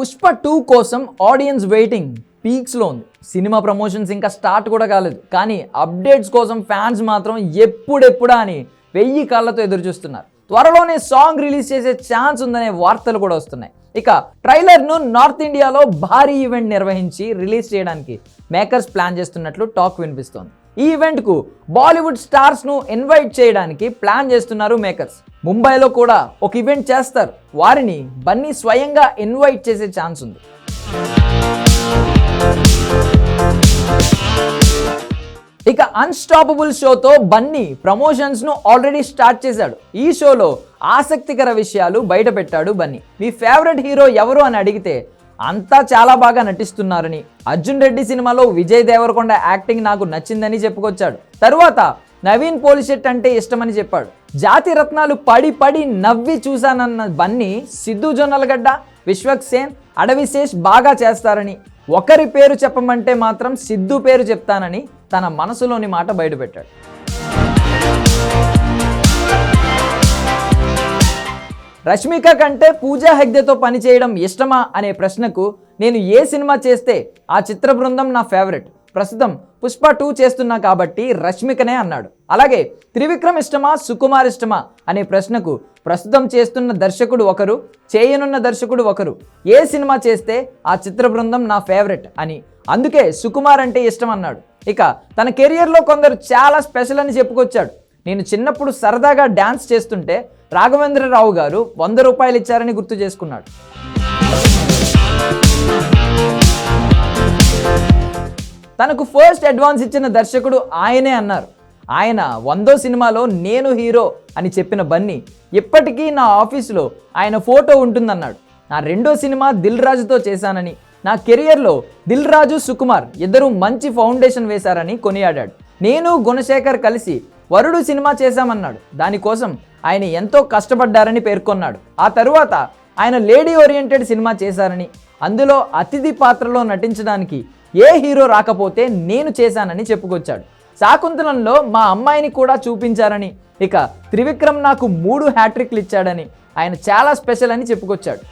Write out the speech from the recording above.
Pushpa two కోసం audience waiting. పీక్స్లో ఉంది. సినిమా ప్రమోషన్స్ ఇంకా స్టార్ట్ కూడా కాలేదు. కానీ అప్డేట్స్ కోసం ఫ్యాన్స్ మాత్రం ఎప్పుడెప్పుడా అని వెయ్యి కాళ్ళతో ఎదురు చూస్తున్నారు త్వరలోనే సాంగ్ రిలీజ్ చేసే ఛాన్స్ ఉందనే వార్తలు కూడా వస్తున్నాయి. ఇక ట్రైలర్ను నార్త్ ఇండియాలో భారీ ఈవెంట్ నిర్వహించి రిలీజ్ చేయడానికి మేకర్స్ ప్లాన్ చేస్తున్నట్లు టాక్ వినిపిస్తోంది. ఈ ఈవెంట్కు బాలీవుడ్ స్టార్స్ను ఇన్వైట్ చేయడానికి ప్లాన్ చేస్తున్నారు మేకర్స్. ముంబైలో కూడా ఒక ఈవెంట్ చేస్తారు. వారిని బన్నీ స్వయంగా ఇన్వైట్ చేసే ఛాన్స్ ఉంది. ఇక అన్స్టాపబుల్ షోతో బన్నీ ప్రమోషన్స్ను ఆల్రెడీ స్టార్ట్ చేశాడు. ఈ షోలో ఆసక్తికర విషయాలు బయట పెట్టాడు బన్నీ. మీ ఫేవరెట్ హీరో ఎవరు అని అడిగితే అంతా చాలా బాగా నటిస్తున్నారని అర్జున్ రెడ్డి సినిమాలో విజయ్ దేవరకొండ యాక్టింగ్ నాకు నచ్చిందని చెప్పుకొచ్చాడు. తరువాత నవీన్ పోలిసెట్ అంటే ఇష్టమని చెప్పాడు. జాతి రత్నాలు పడి పడి నవ్వి చూశానన్న బన్నీ సిద్ధు జొన్నలగడ్డ విశ్వక్ సేన్ అడవిశేష్ బాగా చేస్తారని ఒకరి పేరు చెప్పమంటే మాత్రం సిద్ధు పేరు చెప్తానని తన మనసులోని మాట బయటపెట్టాడు. రష్మిక కంటే పూజా హెగ్దెతో పనిచేయడం ఇష్టమా అనే ప్రశ్నకు నేను ఏ సినిమా చేస్తే ఆ చిత్ర బృందం నా ఫేవరెట్? ప్రస్తుతం పుష్ప టూ చేస్తున్నా కాబట్టి రష్మికనే అన్నాడు. అలాగే త్రివిక్రమ్ ఇష్టమా సుకుమార్ ఇష్టమా అనే ప్రశ్నకు ప్రస్తుతం చేస్తున్న దర్శకుడు ఒకరు చేయనున్న దర్శకుడు ఒకరు. ఏ సినిమా చేస్తే ఆ చిత్ర బృందం నా ఫేవరెట్ అని. అందుకే సుకుమార్ అంటే ఇష్టం అన్నాడు. ఇక తన కెరియర్లో కొందరు చాలా స్పెషల్ అని చెప్పుకొచ్చాడు. నేను చిన్నప్పుడు సరదాగా డ్యాన్స్ చేస్తుంటే రాఘవేంద్రరావు గారు వంద రూపాయలు ఇచ్చారని గుర్తు చేసుకున్నాడు. తనకు ఫస్ట్ అడ్వాన్స్ ఇచ్చిన దర్శకుడు ఆయనే అన్నారు. ఆయన వందో సినిమాలో నేను హీరో అని చెప్పిన బన్నీ ఇప్పటికీ నా ఆఫీసులో ఆయన ఫోటో ఉంటుందన్నాడు. నా రెండో సినిమా దిల్ రాజుతో చేశానని నా కెరియర్లో దిల్ రాజు సుకుమార్ ఇద్దరు మంచి ఫౌండేషన్ వేశారని కొనియాడాడు. నేను గుణశేఖర్ కలిసి వరుడు సినిమా చేశామన్నాడు. దానికోసం ఆయన ఎంతో కష్టపడ్డారని పేర్కొన్నాడు. ఆ తరువాత ఆయన లేడీ ఓరియంటెడ్ సినిమా చేశారని అందులో అతిథి పాత్రలో నటించడానికి ఏ హీరో రాకపోతే నేను చేశానని చెప్పుకొచ్చాడు. శాకుంతలంలో మా అమ్మాయిని కూడా చూపించారని ఇక త్రివిక్రమ్ నాకు మూడు హ్యాట్రిక్లు ఇచ్చాడని ఆయన చాలా స్పెషల్ అని చెప్పుకొచ్చాడు.